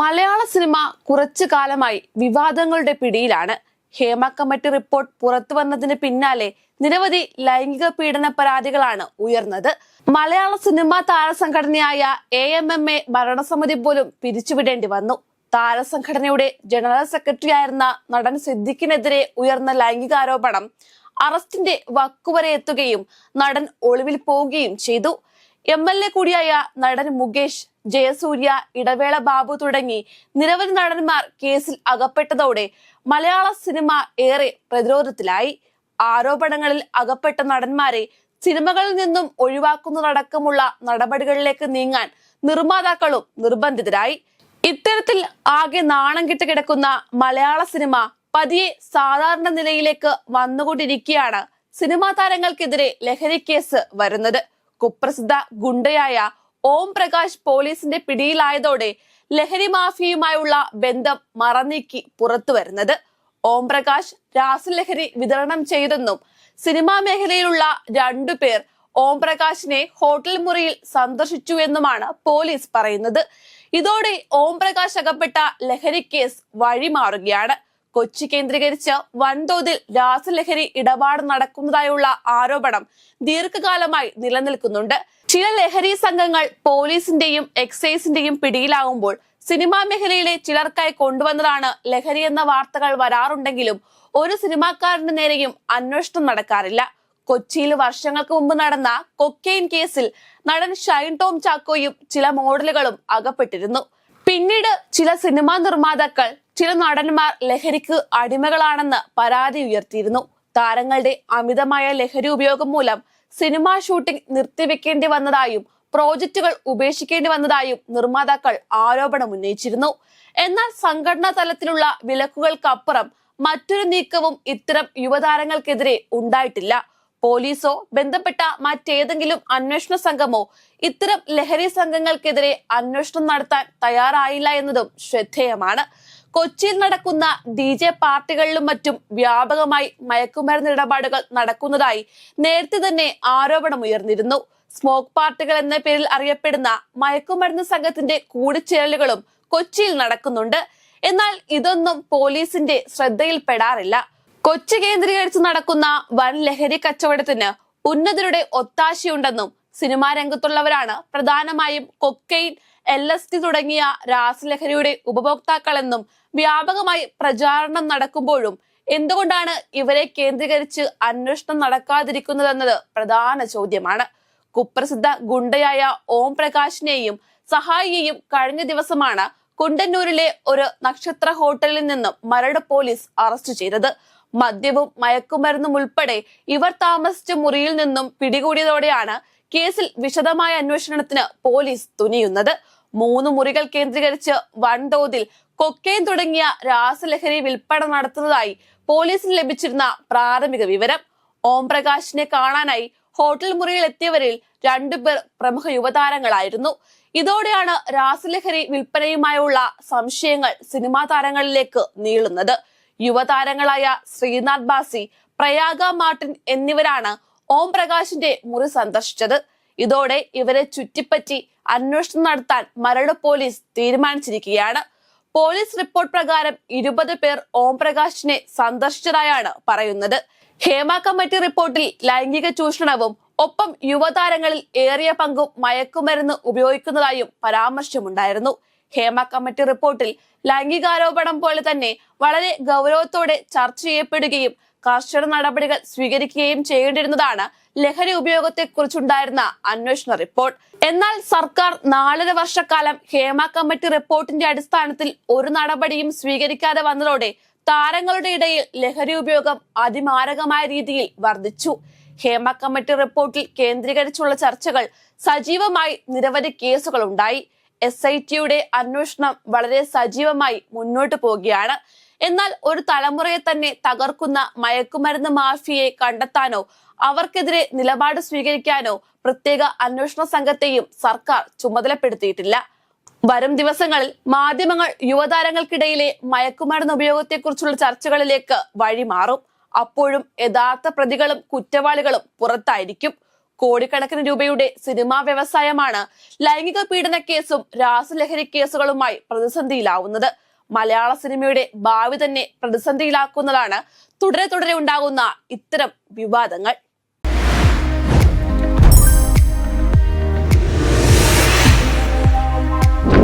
മലയാള cinema കുറച്ചു കാലമായി വിവാദങ്ങളുടെ പിടിയിലാണ്. ഹേമ കമ്മിറ്റി റിപ്പോർട്ട് പുറത്തു വന്നതിന് പിന്നാലെ നിരവധി ലൈംഗിക പീഡന പരാതികളാണ് ഉയർന്നത്. മലയാള സിനിമാ താരസംഘടനയായ എ എം എം എ ഭരണസമിതി പോലും പിരിച്ചുവിടേണ്ടി വന്നു. താരസംഘടനയുടെ ജനറൽ സെക്രട്ടറി ആയിരുന്ന നടൻ സിദ്ദിഖിനെതിരെ ഉയർന്ന ലൈംഗികാരോപണം അറസ്റ്റിന്റെ വക്കുവരെ എത്തുകയും നടൻ ഒളിവിൽ പോവുകയും ചെയ്തു. എം എൽ എ കൂടിയായ നടൻ മുകേഷ് ജയസൂര്യ ഇടവേള ബാബു തുടങ്ങി നിരവധി നടന്മാർ കേസിൽ അകപ്പെട്ടതോടെ മലയാള സിനിമ ഏറെ പ്രതിരോധത്തിലായി. ആരോപണങ്ങളിൽ അകപ്പെട്ട നടന്മാരെ സിനിമകളിൽ നിന്നും ഒഴിവാക്കുന്നതടക്കമുള്ള നടപടികളിലേക്ക് നീങ്ങാൻ നിർമ്മാതാക്കളും നിർബന്ധിതരായി. ഇത്തരത്തിൽ ആകെ നാണം കിട്ട് കിടക്കുന്ന മലയാള സിനിമ പതിയെ സാധാരണ നിലയിലേക്ക് വന്നുകൊണ്ടിരിക്കുകയാണ് സിനിമാ താരങ്ങൾക്കെതിരെ ലഹരി കേസ് വരുന്നത്. കുപ്രസിദ്ധ ഗുണ്ടയായ ഓം പ്രകാശ് പോലീസിന്റെ പിടിയിലായതോടെ ലഹരി മാഫിയയുമായുള്ള ബന്ധം മറനീക്കി പുറത്തു വരുന്നത്. ഓം പ്രകാശ് രാസലഹരി വിതരണം ചെയ്തെന്നും സിനിമാ മേഖലയിലുള്ള രണ്ടുപേർ ഓം പ്രകാശിനെ ഹോട്ടൽ മുറിയിൽ സന്ദർശിച്ചു എന്നുമാണ് പോലീസ് പറയുന്നത്. ഇതോടെ ഓം പ്രകാശ് അകപ്പെട്ട ലഹരി കേസ് വഴിമാറുകയാണ്. കൊച്ചി കേന്ദ്രീകരിച്ച് വൻതോതിൽ രാസലഹരി ഇടപാട് നടക്കുന്നതായുള്ള ആരോപണം ദീർഘകാലമായി നിലനിൽക്കുന്നുണ്ട്. ചില ലഹരി സംഘങ്ങൾ പോലീസിന്റെയും എക്സൈസിന്റെയും പിടിയിലാകുമ്പോൾ സിനിമാ മേഖലയിലെ ചിലർക്കായി കൊണ്ടുവന്നതാണ് ലഹരി എന്ന വാർത്തകൾ വരാറുണ്ടെങ്കിലും ഒരു സിനിമാക്കാരന്റെ നേരെയും അന്വേഷണം നടക്കാറില്ല. കൊച്ചിയിൽ വർഷങ്ങൾക്ക് മുമ്പ് നടന്ന കൊക്കെയിൻ കേസിൽ നടൻ ഷൈൻ ടോം ചാക്കോയും ചില മോഡലുകളും അകപ്പെട്ടിരുന്നു. പിന്നീട് ചില സിനിമാ നിർമ്മാതാക്കൾ ചില നടന്മാർ ലഹരിക്ക് അടിമകളാണെന്ന് പരാതി ഉയർത്തിയിരുന്നു. താരങ്ങളുടെ അമിതമായ ലഹരി ഉപയോഗം മൂലം സിനിമാ ഷൂട്ടിംഗ് നിർത്തിവെക്കേണ്ടി വന്നതായും പ്രോജക്റ്റുകൾ ഉപേക്ഷിക്കേണ്ടി വന്നതായും നിർമ്മാതാക്കൾ ആരോപണം ഉന്നയിച്ചിരുന്നു. എന്നാൽ സംഘടനാ തലത്തിലുള്ള വിലക്കുകൾക്കപ്പുറം മറ്റൊരു നീക്കവും ഇത്തരം യുവതാരങ്ങൾക്കെതിരെ ഉണ്ടായിട്ടില്ല. പോലീസോ ബന്ധപ്പെട്ട മറ്റേതെങ്കിലും അന്വേഷണ സംഘമോ ഇത്തരം ലഹരി സംഘങ്ങൾക്കെതിരെ അന്വേഷണം നടത്താൻ തയ്യാറായില്ല എന്നതും ശ്രദ്ധേയമാണ്. കൊച്ചിയിൽ നടക്കുന്ന ഡി ജെ പാർട്ടികളിലും മറ്റും വ്യാപകമായി മയക്കുമരുന്ന് ഇടപാടുകൾ നടക്കുന്നതായി നേരത്തെ തന്നെ ആരോപണം ഉയർന്നിരുന്നു. സ്മോക്ക് പാർട്ടികൾ എന്ന പേരിൽ അറിയപ്പെടുന്ന മയക്കുമരുന്ന് സംഘത്തിന്റെ കൂടിച്ചേരലുകളും കൊച്ചിയിൽ നടക്കുന്നുണ്ട്. എന്നാൽ ഇതൊന്നും പോലീസിന്റെ ശ്രദ്ധയിൽപ്പെടാറില്ല. കൊച്ചി കേന്ദ്രീകരിച്ച് നടക്കുന്ന വൻ ലഹരി കച്ചവടത്തിന് ഉന്നതരുടെ ഒത്താശയുണ്ടെന്നും സിനിമാ രംഗത്തുള്ളവരാണ് പ്രധാനമായും കൊക്കൈൻ എൽ എസ് ടി തുടങ്ങിയ രാസലഹരിയുടെ ഉപഭോക്താക്കളെന്നും വ്യാപകമായി പ്രചാരണം നടക്കുമ്പോഴും എന്തുകൊണ്ടാണ് ഇവരെ കേന്ദ്രീകരിച്ച് അന്വേഷണം നടക്കാതിരിക്കുന്നതെന്നത് പ്രധാന ചോദ്യമാണ്. കുപ്രസിദ്ധ ഗുണ്ടയായ ഓം പ്രകാശിനെയും സഹായിയെയും കഴിഞ്ഞ ദിവസമാണ് കുണ്ടന്നൂരിലെ ഒരു നക്ഷത്ര ഹോട്ടലിൽ നിന്നും മരട് പോലീസ് അറസ്റ്റ് ചെയ്തത്. മദ്യവും മയക്കുമരുന്നും ഉൾപ്പെടെ ഇവർ താമസിച്ച മുറിയിൽ നിന്നും പിടികൂടിയതോടെയാണ് കേസിൽ വിശദമായ അന്വേഷണത്തിന് പോലീസ് തുനിയുന്നത്. മൂന്ന് മുറികൾ കേന്ദ്രീകരിച്ച് വൻതോതിൽ കൊക്കെയിൻ തുടങ്ങിയ രാസലഹരി വിൽപ്പന നടത്തുന്നതായി പോലീസിന് ലഭിച്ചിരുന്ന പ്രാഥമിക വിവരം. ഓം പ്രകാശിനെ കാണാനായി ഹോട്ടൽ മുറിയിൽ എത്തിയവരിൽ രണ്ടുപേർ പ്രമുഖ യുവതാരങ്ങളായിരുന്നു. ഇതോടെയാണ് രാസലഹരി വിൽപ്പനയുമായുള്ള സംശയങ്ങൾ സിനിമാ താരങ്ങളിലേക്ക് നീളുന്നത്. യുവതാരങ്ങളായ ശ്രീനാഥ് ബാസി പ്രയാഗ മാർട്ടിൻ എന്നിവരാണ് ഓം പ്രകാശിന്റെ മുറി സന്ദർശിച്ചത്. ഇതോടെ ഇവരെ ചുറ്റിപ്പറ്റി അന്വേഷണം നടത്താൻ മരട് പോലീസ് തീരുമാനിച്ചിരിക്കുകയാണ്. പോലീസ് റിപ്പോർട്ട് പ്രകാരം ഇരുപത് പേർ ഓം പ്രകാശിനെ സന്ദർശിച്ചതായാണ് പറയുന്നത്. ഹേമ കമ്മിറ്റി റിപ്പോർട്ടിൽ ലൈംഗിക ചൂഷണവും ഒപ്പം യുവതാരങ്ങളിൽ ഏറിയ പങ്കും മയക്കുമരുന്ന് ഉപയോഗിക്കുന്നതായും പരാമർശമുണ്ടായിരുന്നു. ഹേമ കമ്മിറ്റി റിപ്പോർട്ടിൽ ലൈംഗികാരോപണം പോലെ തന്നെ വളരെ ഗൗരവത്തോടെ ചർച്ച ചെയ്യപ്പെടുകയും കർശന നടപടികൾ സ്വീകരിക്കുകയും ചെയ്യേണ്ടിരുന്നതാണ് ലഹരി ഉപയോഗത്തെക്കുറിച്ചുണ്ടായിരുന്ന അന്വേഷണ റിപ്പോർട്ട്. എന്നാൽ സർക്കാർ നാലര വർഷക്കാലം ഹേമ കമ്മിറ്റി റിപ്പോർട്ടിന്റെ അടിസ്ഥാനത്തിൽ ഒരു നടപടിയും സ്വീകരിക്കാതെ വന്നതോടെ താരങ്ങളുടെ ഇടയിൽ ലഹരി ഉപയോഗം അതിമാരകമായ രീതിയിൽ വർദ്ധിച്ചു. ഹേമ കമ്മിറ്റി റിപ്പോർട്ടിൽ കേന്ദ്രീകരിച്ചുള്ള ചർച്ചകൾ സജീവമായി നിരവധി കേസുകൾ ഉണ്ടായി എസ് ഐ ടിയുടെ അന്വേഷണം വളരെ സജീവമായി മുന്നോട്ട് പോവുകയാണ്. എന്നാൽ ഒരു തലമുറയെ തന്നെ തകർക്കുന്ന മയക്കുമരുന്ന് മാഫിയയെ കണ്ടെത്താനോ അവർക്കെതിരെ നിലപാട് സ്വീകരിക്കാനോ പ്രത്യേക അന്വേഷണ സംഘത്തെയും സർക്കാർ ചുമതലപ്പെടുത്തിയിട്ടില്ല. വരും ദിവസങ്ങളിൽ മാധ്യമങ്ങൾ യുവതാരങ്ങൾക്കിടയിലെ മയക്കുമരുന്ന് ഉപയോഗത്തെക്കുറിച്ചുള്ള ചർച്ചകളിലേക്ക് വഴിമാറും. അപ്പോഴും യഥാർത്ഥ പ്രതികളും കുറ്റവാളികളും പുറത്തായിരിക്കും. കോടിക്കണക്കിന് രൂപയുടെ സിനിമാ വ്യവസായമാണ് ലൈംഗിക പീഡന കേസും രാസലഹരി കേസുകളുമായി പ്രതിസന്ധിയിലാവുന്നത്. മലയാള സിനിമയുടെ ഭാവി തന്നെ പ്രതിസന്ധിയിലാക്കുന്നതാണ് തുടരെ തുടരെ ഉണ്ടാകുന്ന ഇത്തരം വിവാദങ്ങൾ.